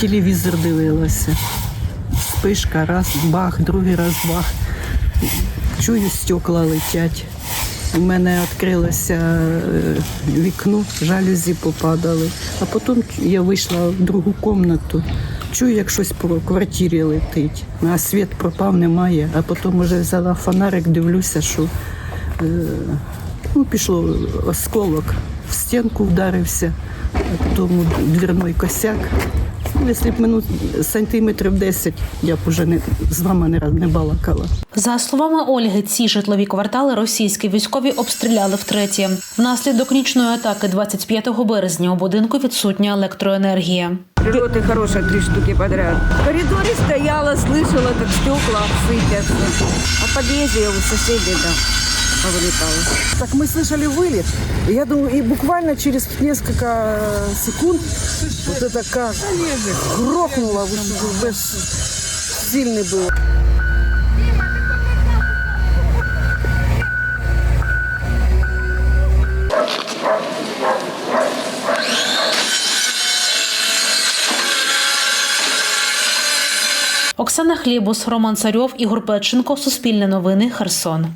телевізор дивилася. Спишка, раз, бах, другий раз бах. Чую, стекла летять. У мене відкрилося е, вікно, жалюзі попадали. А потім я вийшла в другу кімнату. Чую, як щось по квартирі летить. А світ пропав, немає. А потім вже взяла фонарик, дивлюся, що е, ну, пішло осколок, в стінку вдарився, а потім двірний косяк. Ну, якщо б минут сантиметрів 10, я б вже не, з вами не, раз не балакала. За словами Ольги, ці житлові квартали російські військові обстріляли втретє. Внаслідок нічної атаки 25 березня у будинку відсутня електроенергія. Прилеты хорошие, три штуки подряд. В коридоре стояла, слышала, как стекла сыпятся. А в подъезде у соседей, да, повылетало. Так мы слышали вылет. И Я думаю, и буквально через несколько секунд вот это как грохнуло, уже сильный был. Оксана Хлібус, Роман Царьов, Ігор Печенко, Суспільне новини, Херсон.